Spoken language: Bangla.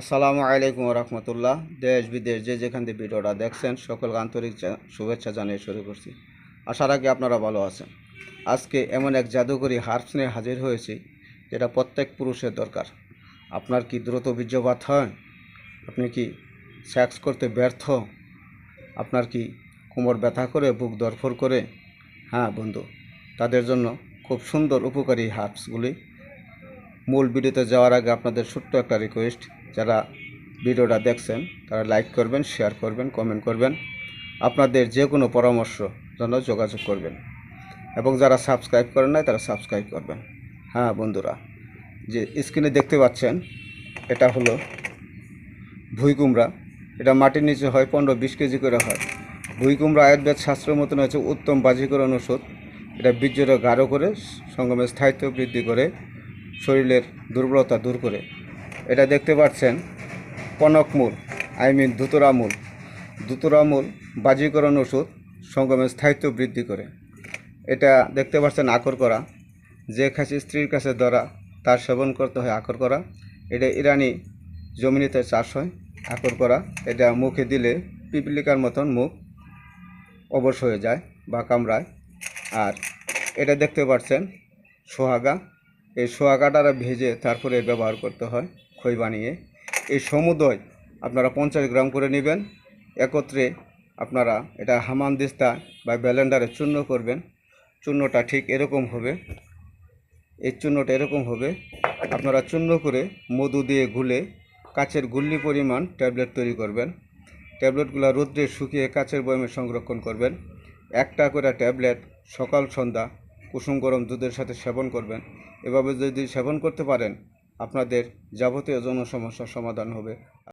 আসসালামু আলাইকুম রহমতুল্লাহ। দেশ, বিদেশ, যে যেখান থেকে ভিডিওটা দেখছেন, সকলকে আন্তরিক শুভেচ্ছা জানিয়ে শুরু করছি। আশা রাখি আপনারা ভালো আছেন। আজকে এমন এক জাদুকরী হার্বস নিয়ে হাজির হয়েছি, যেটা প্রত্যেক পুরুষের দরকার। আপনার কি দ্রুত বীর্যপাত হয়? আপনি কি সেক্স করতে ব্যর্থ? আপনার কি কোমর ব্যথা করে, বুক দরফর করে? হ্যাঁ বন্ধু, তাদের জন্য খুব সুন্দর উপকারী হার্বসগুলি মূল ভিডিওতে যাওয়ার আগে আপনাদের ছোট্ট একটা রিকোয়েস্ট যারা ভিডিওটা দেখছেন, তারা লাইক করবেন শেয়ার করবেন কমেন্ট করবেন। আপনাদের যে কোনো পরামর্শ জন্য যোগাযোগ করবেন। এবং যারা সাবস্ক্রাইব করেন নাই, তারা সাবস্ক্রাইব করবেন। হ্যাঁ বন্ধুরা, যে স্ক্রিনে দেখতে পাচ্ছেন, এটা হলো ভুই কুমড়া। এটা মাটির নিচে হয়, পনেরো বিশ কেজি করে হয়। ভুই কুমড়া আয়ুর্বেদ শাস্ত্রের মতন হচ্ছে উত্তম বাজিকরণ ওষুধ। এটা বীর্যটা গাঢ় করে, সঙ্গমের স্থায়িত্ব বৃদ্ধি করে, শরীরের দুর্বলতা দূর করে। এটা দেখতে পাচ্ছেন কনকমূল আই মিন ধুতরামূল ধুতরামূল বাজিকরণ ওষুধ সঙ্গমের স্থায়িত্ব বৃদ্ধি করে। এটা দেখতে পাচ্ছেন আকর করা। যে খাসি স্ত্রীর কাছে ধরা, তার সেবন করতে হয় আকর করা। এটা ইরানি জমিনিতে চাষ হয় আকর করা। এটা মুখে দিলে পিপিলিকার মতন মুখ অবশ হয়ে যায় বা কামড়ায়। আর এটা দেখতে পাচ্ছেন সোহাগা। এই সোহাগাটারা ভেজে তারপরে ব্যবহার করতে হয়। খই বানিয়ে এই সমুদয় আপনারা পঞ্চাশ গ্রাম করে নেবেন। একত্রে আপনারা এটা হামান দিস্তা বা ব্যালেন্ডারে চূর্ণ করবেন। চূর্ণটা ঠিক এরকম হবে। এই চূর্ণটা এরকম হবে। আপনারা চূর্ণ করে মধু দিয়ে গুলে কাচের গুল্লি পরিমাণ ট্যাবলেট তৈরি করবেন। ট্যাবলেটগুলো রোদ্রে শুকিয়ে কাচের বয়মে সংরক্ষণ করবেন। একটা করে ট্যাবলেট সকাল, সন্ধ্যা কুসুম, গরম দুধের সাথে সেবন করবেন। এভাবে যদি সেবন করতে পারেন আপনাদের যাবতীয় যৌন সমস্যার সমাধান হবে।